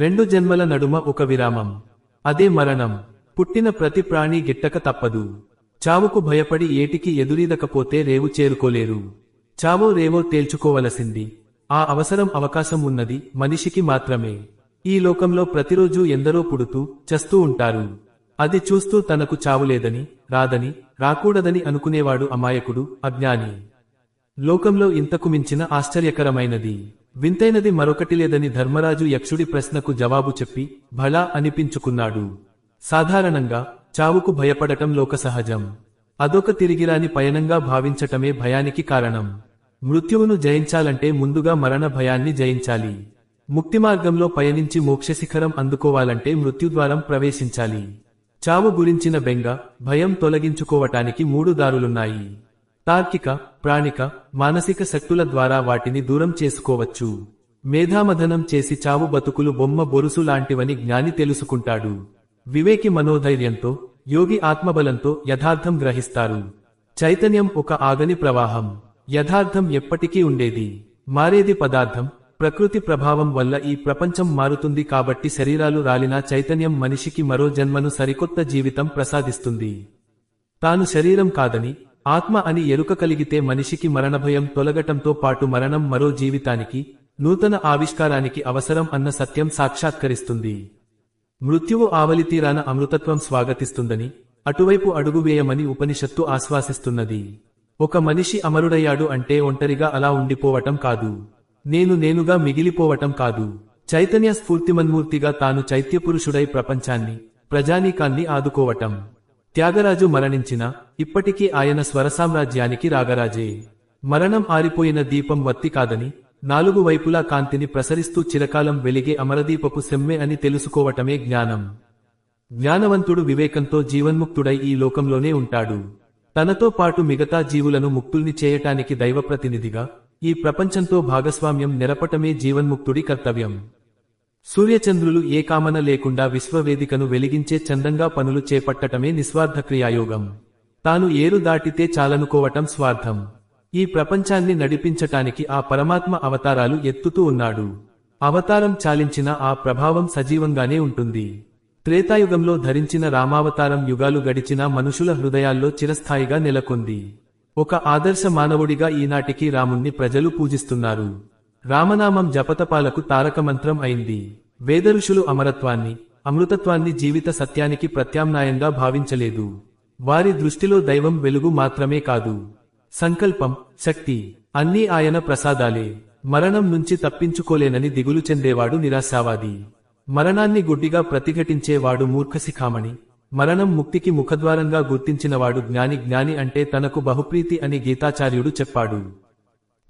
రెండు జన్మల నడుమ ఒక విరామం. అదే మరణం. పుట్టిన ప్రతి ప్రాణి గిట్టక తప్పదు. చావుకు భయపడి ఏటికి ఎదురీదకపోతే రేవు చేరుకోలేరు. చావో రేవో తేల్చుకోవలసింది. ఆ అవసరం అవకాశం ఉన్నది మనిషికి మాత్రమే. ఈ లోకంలో ప్రతిరోజు ఎందరో పుడుతూ చస్తూ ఉంటారు. అది చూస్తూ తనకు చావులేదని రాదని రాకూడదని అనుకునేవాడు అమాయకుడు అజ్ఞాని. లోకంలో ఇంతకు మించిన ఆశ్చర్యకరమైనది. వింతైనది మరొకటి లేదని ధర్మరాజు యక్షుడి ప్రశ్నకు జవాబు చెప్పి భళా అనిపించుకున్నాడు. సాధారణంగా చావుకు భయపడటం లోక సహజం అదొక తిరిగిరాని పయనంగా భావించటమే భయానికి కారణం. మృత్యువును జయించాలంటే ముందుగా మరణ భయాన్ని జయించాలి. ముక్తి మార్గంలో పయనించి మోక్షశిఖరం అందుకోవాలంటే మృత్యుద్వారం ప్రవేశించాలి. చావు గురించిన బెంగ భయం తొలగించుకోవటానికి మూడు దారులున్నాయి. తార్కిక ప్రాణిక మానసిక శక్తుల ద్వారా వాటిని దూరం చేసుకోవచ్చు. మేధామథనం చేసి చావు బతుకులు బొమ్మ బొరుసు లాంటివని జ్ఞాని తెలుసుకుంటాడు. వివేకి మనోధైర్యంతో యోగి ఆత్మబలంతో యథార్థం గ్రహిస్తారు. చైతన్యం ఒక ఆగని ప్రవాహం. యథార్థం ఎప్పటికీ ఉండేది. మారేది పదార్థం ప్రకృతి ప్రభావం వల్ల ఈ ప్రపంచం మారుతుంది కాబట్టి శరీరాలు రాలినా చైతన్యం మనిషికి మరో జన్మను సరికొత్త జీవితం ప్రసాదిస్తుంది. తాను శరీరం కాదని ఆత్మ అని ఎరుక కలిగితే మనిషికి మరణభయం తొలగటంతో పాటు మరణం మరో జీవితానికి నూతన ఆవిష్కారానికి అవసరం అన్న సత్యం సాక్షాత్కరిస్తుంది. మృత్యువు ఆవలి తీరాన అమృతత్వం స్వాగతిస్తుందని అటువైపు అడుగు వేయమని ఉపనిషత్తు ఆశ్వాసిస్తున్నది. ఒక మనిషి అమరుడయ్యాడు అంటే ఒంటరిగా అలా ఉండిపోవటం కాదు. నేను నేనుగా మిగిలిపోవటం కాదు. చైతన్య స్ఫూర్తిమన్మూర్తిగా తాను చైత్యపురుషుడై ప్రపంచాన్ని ప్రజానీకాన్ని ఆదుకోవటం. త్యాగరాజు మరణించిన ఇప్పటికీ ఆయన స్వరసామ్రాజ్యానికి రాగరాజే. మరణం ఆరిపోయిన దీపం వత్తి కాదని నాలుగు వైపులా కాంతిని ప్రసరిస్తూ చిరకాలం వెలిగే అమరదీపపు సెమ్మె అని తెలుసుకోవటమే జ్ఞానం. జ్ఞానవంతుడు వివేకంతో జీవన్ముక్తుడై ఈ లోకంలోనే ఉంటాడు. తనతో పాటు మిగతా జీవులను ముక్తుల్ని చేయటానికి దైవప్రతినిధిగా ఈ ప్రపంచంతో భాగస్వామ్యం నెరపటమే జీవన్ముక్తుడి కర్తవ్యం. సూర్యచంద్రులు ఏ కామన లేకుండా విశ్వవేదికను వెలిగించే చందంగా పనులు చేపట్టటమే నిస్వార్థ క్రియాయోగం తాను ఏరు దాటితే చాలనుకోవటం స్వార్థం. ఈ ప్రపంచాన్ని నడిపించటానికి ఆ పరమాత్మ అవతారాలు ఎత్తుతూ ఉన్నాడు. అవతారం చాలించిన ఆ ప్రభావం సజీవంగానే ఉంటుంది. త్రేతాయుగంలో ధరించిన రామావతారం యుగాలు గడిచిన మనుషుల హృదయాల్లో చిరస్థాయిగా నెలకొంది. ఒక ఆదర్శ మానవుడిగా ఈనాటికి రాముణ్ణి ప్రజలు పూజిస్తున్నారు. రామనామం జపతపాలకు తారకమంత్రం అయింది. వేదఋషులు అమరత్వాన్ని అమృతత్వాన్ని జీవిత సత్యానికి ప్రత్యామ్నాయంగా భావించలేదు. వారి దృష్టిలో దైవం వెలుగు మాత్రమే కాదు. సంకల్పం శక్తి అన్నీ ఆయన ప్రసాదాలే. మరణం నుంచి తప్పించుకోలేనని దిగులు చెందేవాడు నిరాశావాది. మరణాన్ని గుడ్డిగా ప్రతిఘటించేవాడు మూర్ఖశిఖామణి. మరణం ముక్తికి ముఖద్వారంగా గుర్తించినవాడు జ్ఞాని జ్ఞాని అంటే తనకు బహుప్రీతి అని గీతాచార్యుడు చెప్పాడు.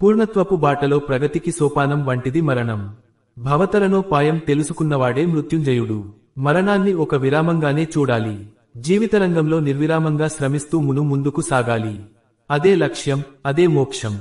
పూర్ణత్వపు బాటలో ప్రగతికి సోపానం వంటిది మరణం. భవతలనోపాయం తెలుసుకున్నవాడే మృత్యుంజయుడు. మరణాన్ని ఒక విరామంగానే చూడాలి. జీవితరంగంలో నిర్విరామంగా శ్రమిస్తూ మును ముందుకు సాగాలి. అదే లక్ష్యం అదే మోక్షం.